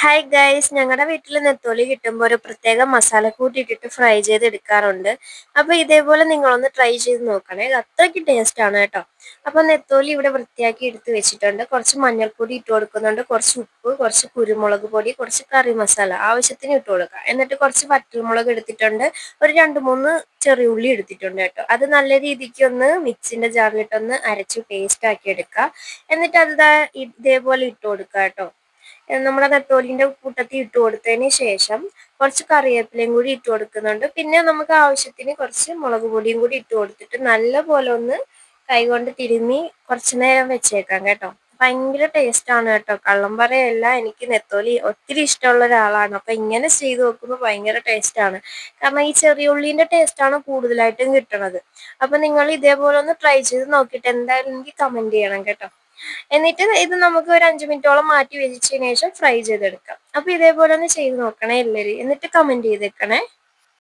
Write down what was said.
Hi guys ഞങ്ങളുടെ വീട്ടിൽ നെത്തോലി കിട്ടുമ്പോൾ ഒരു പ്രത്യേക മസാല കൂട്ടിയിട്ടിട്ട് ഫ്രൈ ചെയ്ത് എടുക്കാറുണ്ട് അപ്പോൾ ഇതേപോലെ നിങ്ങളൊന്ന് ട്രൈ ചെയ്ത് നോക്കണേ. അത്രയ്ക്ക് ടേസ്റ്റ് ആണ് കേട്ടോ. അപ്പോൾ നെത്തോലി ഇവിടെ വൃത്തിയാക്കി എടുത്ത് വെച്ചിട്ടുണ്ട്. കുറച്ച് മഞ്ഞൾപ്പൊടി ഇട്ട് കൊടുക്കുന്നുണ്ട്. കുറച്ച് ഉപ്പ് കുറച്ച് കുരുമുളക് പൊടി കുറച്ച് കറി മസാല ആവശ്യത്തിന് ഇട്ട് കൊടുക്കുക എന്നിട്ട് കുറച്ച് വറ്റൽമുളക് എടുത്തിട്ടുണ്ട്. ഒരു രണ്ട് മൂന്ന് ചെറിയ ഉള്ളി എടുത്തിട്ടുണ്ട് കേട്ടോ. അത് നല്ല രീതിക്ക് ഒന്ന് മിക്സിന്റെ ജാറിലിട്ടൊന്ന് അരച്ച് പേസ്റ്റ് ആക്കി എടുക്കുക എന്നിട്ട് അത് ഇതേപോലെ ഇട്ട് കൊടുക്കുക കേട്ടോ. നമ്മുടെ നെത്തോലിന്റെ കൂട്ടത്തിൽ ഇട്ട് കൊടുത്തതിന് ശേഷം കുറച്ച് കറിവേപ്പിലയും കൂടി ഇട്ട് കൊടുക്കുന്നുണ്ട്. പിന്നെ നമുക്ക് ആവശ്യത്തിന് കുറച്ച് മുളക് പൊടിയും കൂടി ഇട്ട് കൊടുത്തിട്ട് നല്ല പോലെ ഒന്ന് കൈകൊണ്ട് തിരുമ്മി കുറച്ച് നേരം വെച്ചേക്കാം കേട്ടോ. ഭയങ്കര ടേസ്റ്റ് ആണ് കേട്ടോ. കള്ളം പറയല്ല എനിക്ക് നെത്തോലി ഒത്തിരി ഇഷ്ടമുള്ള ഒരാളാണ്. അപ്പൊ ഇങ്ങനെ ചെയ്ത് നോക്കുമ്പോൾ ഭയങ്കര ടേസ്റ്റ് ആണ്. കാരണം ഈ ചെറിയ ഉള്ളീന്റെ ടേസ്റ്റാണ് കൂടുതലായിട്ടും കിട്ടണത്. അപ്പൊ നിങ്ങൾ ഇതേപോലെ ഒന്ന് ട്രൈ ചെയ്ത് നോക്കിയിട്ട് എന്തായാലും എനിക്ക് കമന്റ് ചെയ്യണം കേട്ടോ. എന്നിട്ട് ഇത് നമുക്ക് ഒരു അഞ്ച് മിനിറ്റോളം മാറ്റി വെച്ചതിന് ശേഷം ഫ്രൈ ചെയ്തെടുക്കാം. അപ്പോൾ ഇതേപോലെ ഒന്ന് ചെയ്ത് നോക്കണേ എല്ലാവരും. എന്നിട്ട് കമന്റ് ചെയ്തേക്കണേ.